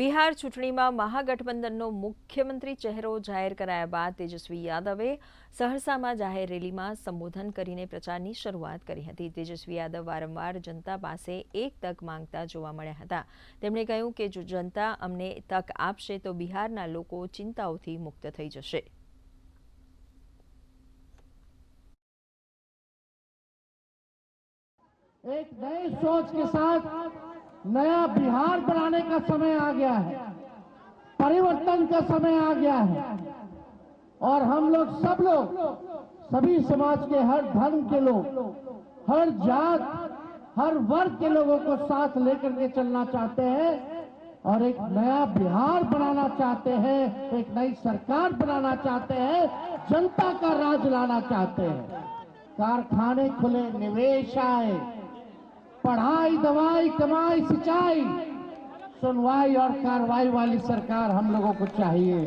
બિહાર ચૂંટણીમાં મહાગઠબંધનનો મુખ્યમંત્રી ચહેરો જાહેર કરાયા બાદ તેજસ્વી યાદવે સહરસામાં જાહેર રેલીમાં સંબોધન કરીને પ્રચારની શરૂઆત કરી હતી. તેજસ્વી યાદવ વારંવાર જનતા પાસે એક તક માંગતા જોવા મળ્યા હતા. તેમણે કહ્યું કે જો જનતા અમને તક આપશે તો બિહારના લોકો ચિંતાઓથી મુક્ત થઈ જશે. એક નઈ સોચ કે સાથ नया बिहार बनाने का समय आ गया है। परिवर्तन का समय आ गया है। और हम लोग सब लोग, सभी समाज के, हर धर्म के लोग, हर जात, हर वर्ग के लोगों को साथ लेकर के चलना चाहते हैं और एक नया बिहार बनाना चाहते हैं, एक नई सरकार बनाना चाहते हैं, जनता का राज लाना चाहते हैं। कारखाने खुले, निवेश आए। पढ़ाई दवाई कमाई सिंचाई। सुनवाई और कार्रवाई वाली सरकार हम लोगों को चाहिए।